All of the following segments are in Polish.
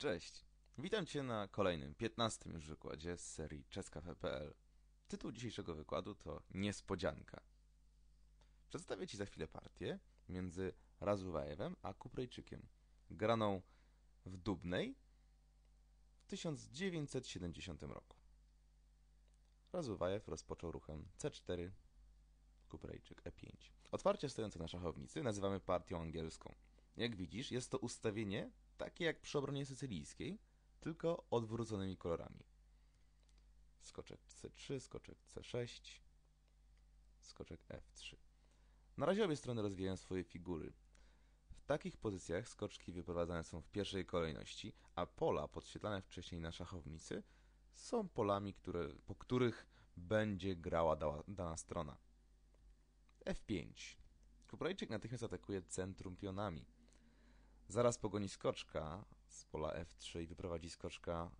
Cześć! Witam Cię na kolejnym, 15 już wykładzie z serii czeska.pl. Tytuł dzisiejszego wykładu to Niespodzianka. Przedstawię Ci za chwilę partię między Razuwajewem a Kuprejczykiem, graną w Dubnej w 1970 roku. Razuwajew rozpoczął ruchem C4, Kuprejczyk E5. Otwarcie stojące na szachownicy nazywamy partią angielską. Jak widzisz, jest to ustawienie takie jak przy obronie sycylijskiej, tylko odwróconymi kolorami. Skoczek C3, skoczek C6, skoczek F3. Na razie obie strony rozwijają swoje figury. W takich pozycjach skoczki wyprowadzane są w pierwszej kolejności, a pola podświetlane wcześniej na szachownicy są polami, które, po których będzie grała dała, dana strona. F5. Kuprejczyk natychmiast atakuje centrum pionami. Zaraz pogoni skoczka z pola F3 i wyprowadzi skoczka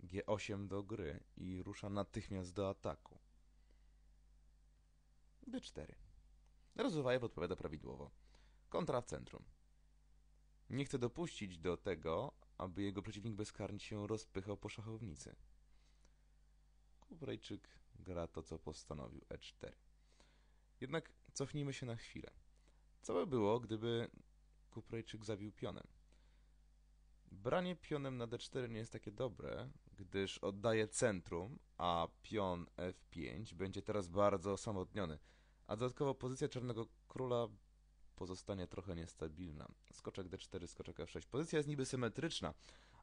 G8 do gry i rusza natychmiast do ataku. D4. Rozuwajew odpowiada prawidłowo. Kontra w centrum. Nie chce dopuścić do tego, aby jego przeciwnik bezkarnie się rozpychał po szachownicy. Kubrejczyk gra to, co postanowił E4. Jednak cofnijmy się na chwilę. Co by było, gdyby Kuprejczyk zabił pionem? Branie pionem na d4 nie jest takie dobre, gdyż oddaje centrum, a pion f5 będzie teraz bardzo osamotniony, a dodatkowo pozycja czarnego króla pozostanie trochę niestabilna. Skoczek d4, skoczek f6. Pozycja jest niby symetryczna,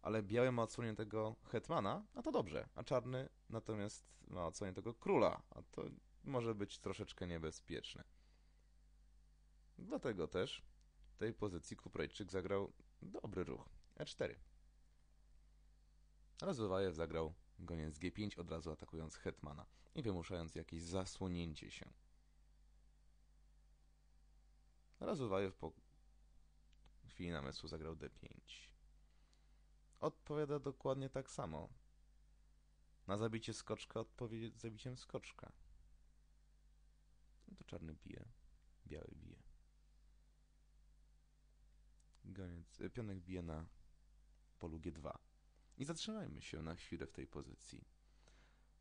ale biały ma odsłoniętego hetmana, a to dobrze, a czarny natomiast ma odsłoniętego króla, a to może być troszeczkę niebezpieczne. Dlatego też tej pozycji Kuprejczyk zagrał dobry ruch. E4. Rozwywajew zagrał goniec G5, od razu atakując hetmana i wymuszając jakieś zasłonięcie się. Rozwywajew po chwili namysłu zagrał D5. Odpowiada dokładnie tak samo. Na zabicie skoczka odpowie zabiciem skoczka. No to czarny bije, biały bije. Goniec, pionek bije na polu G2. I zatrzymajmy się na chwilę w tej pozycji.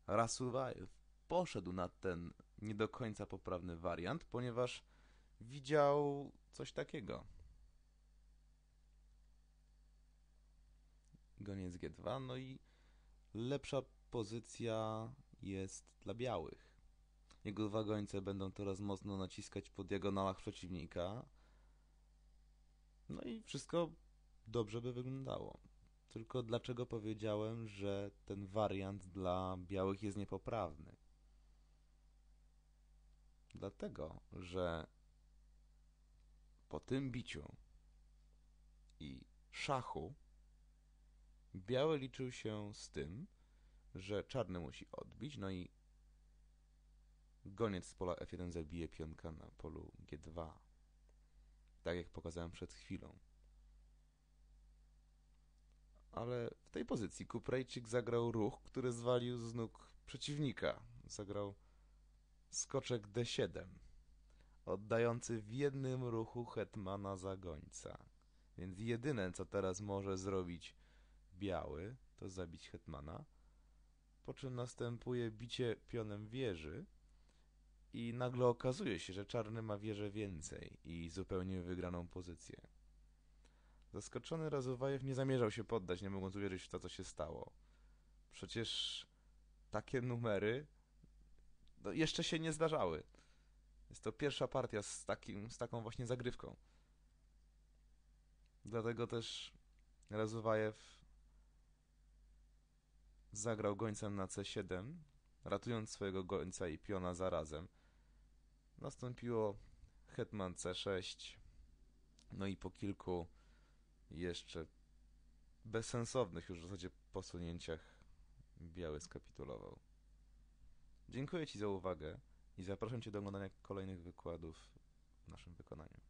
Rasuwajew poszedł na ten nie do końca poprawny wariant, ponieważ widział coś takiego. Goniec G2, no i lepsza pozycja jest dla białych. Jego dwa gońce będą teraz mocno naciskać po diagonalach przeciwnika. Wszystko dobrze by wyglądało. Tylko dlaczego powiedziałem, że ten wariant dla białych jest niepoprawny? Dlatego, że po tym biciu i szachu biały liczył się z tym, że czarny musi odbić, no i goniec z pola F1 zabije pionka na polu G2. Tak jak pokazałem przed chwilą ale w tej pozycji Kuprejczyk zagrał ruch, który zwalił z nóg przeciwnika. Zagrał skoczek D7, oddający w jednym ruchu hetmana za gońca. Więc jedyne, co teraz może zrobić biały, to zabić hetmana, po czym następuje bicie pionem wieży i nagle okazuje się, że czarny ma wieżę więcej i zupełnie wygraną pozycję. Zaskoczony Razowajew nie zamierzał się poddać, nie mogąc uwierzyć w to, co się stało. Przecież takie numery no, jeszcze się nie zdarzały. Jest to pierwsza partia z, takim, z taką właśnie zagrywką. Dlatego też Razowajew zagrał gońcem na C7, ratując swojego gońca i piona zarazem. Nastąpiło hetman C6, no i po kilku jeszcze bezsensownych już w zasadzie posunięciach biały skapitulował. Dziękuję Ci za uwagę i zapraszam Cię do oglądania kolejnych wykładów w naszym wykonaniu.